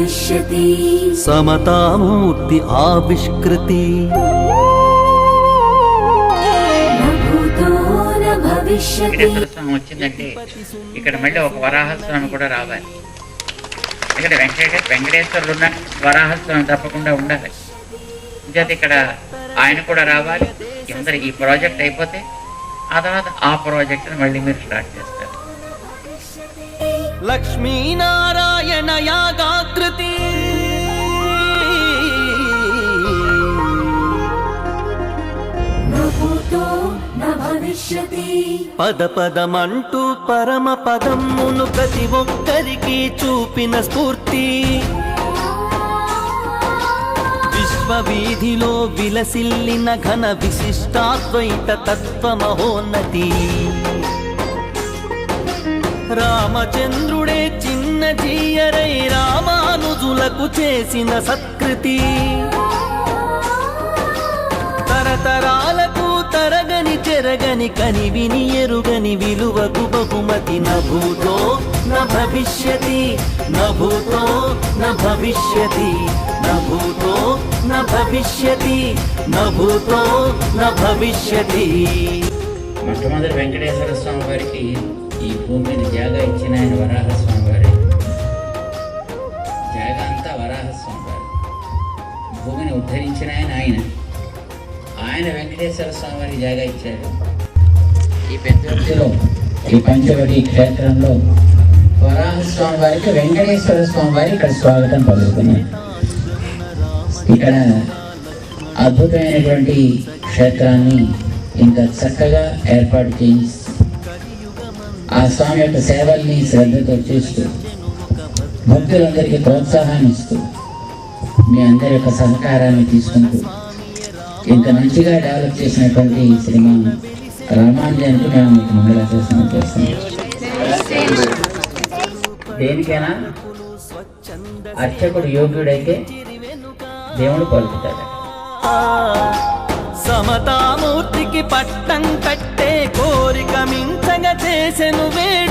भविष्यति సమతామూర్తి ఆవిష్కృతి न भूतो न भविष्यति వెంకటేశ్వర స్వామి వచ్చిందంటే ఇక్కడ మళ్ళీ ఒక వరాహస్వామి కూడా రావాలి ఇక్కడ వెంకట వెంకటేశ్వరుడు ఉన్న వరాహస్వామి తప్పకుండా ఉండాలి ఇంకేత ఇక్కడ ఆయన కూడా రావాలి అందరు ఈ ప్రాజెక్ట్ అయిపోతే ఆ తర్వాత ఆ ప్రాజెక్ట్ని మళ్ళీ మీరు స్టార్ట్ చేస్తారు లక్ష్మీనారాయణ పద పదమంటూ పరమ పదమును ప్రతి ఒక్కరికి చూపిన స్ఫూర్తి. విశ్వవీధిలో విలసిల్లిన ఘన విశిష్టాద్వైత తత్వ మహోన్నతి రామచంద్రుడే చిన్న జీయరై రామానుజులకు చేసిన సత్కృతి. తరతరా ఎరగని చెరగని కని విని ఎరుగని విలువకు బహుమతి నభూతో నభవిష్యతి నభూతో నభవిష్యతి నభూతో నభవిష్యతి నభూతో నభవిష్యతి మొట్టమొదటి వెంకటేశ్వర స్వామి వారికి ఈ భూమిని జాగా ఇచ్చిన ఆయన వరాహస్వామి వారే. జాగా అంతా వరాహస్వామి వారు. భూమిని ఉద్ధరించిన ఆయన ఆయన. ఆయన వెంకటేశ్వర స్వామి వారికి జాగా ఇచ్చాడు. ఈ పెద్దలో ఈ పంచవటి క్షేత్రంలో వరాహస్వామి వారికి వెంకటేశ్వర స్వామి వారి ఇక్కడ స్వాగతం పలుకుతున్నారు ఇక్కడ అద్భుతమైనటువంటి క్షేత్రాన్ని ఇంత చక్కగా ఏర్పాటు చేసి ఆ స్వామి యొక్క సేవల్ని శ్రద్ధతో చేస్తూ భక్తులందరికీ ప్రోత్సాహాన్ని ఇస్తూ మీ అందరి యొక్క సహకారాన్ని తీసుకుంటూ ఇంత మంచిగా డెవలప్ చేసినటువంటి ఈ సినిమా రామాంజానికి మేము మీకు మంగళాశాసనం చేస్తాం దేనికైనా అర్చకుడు యోగ్యుడైతే దేవుడు పలుకుతాడు సమతామూర్తికి పట్టం కట్టే కోరిక మించగా చేసెను వేడుక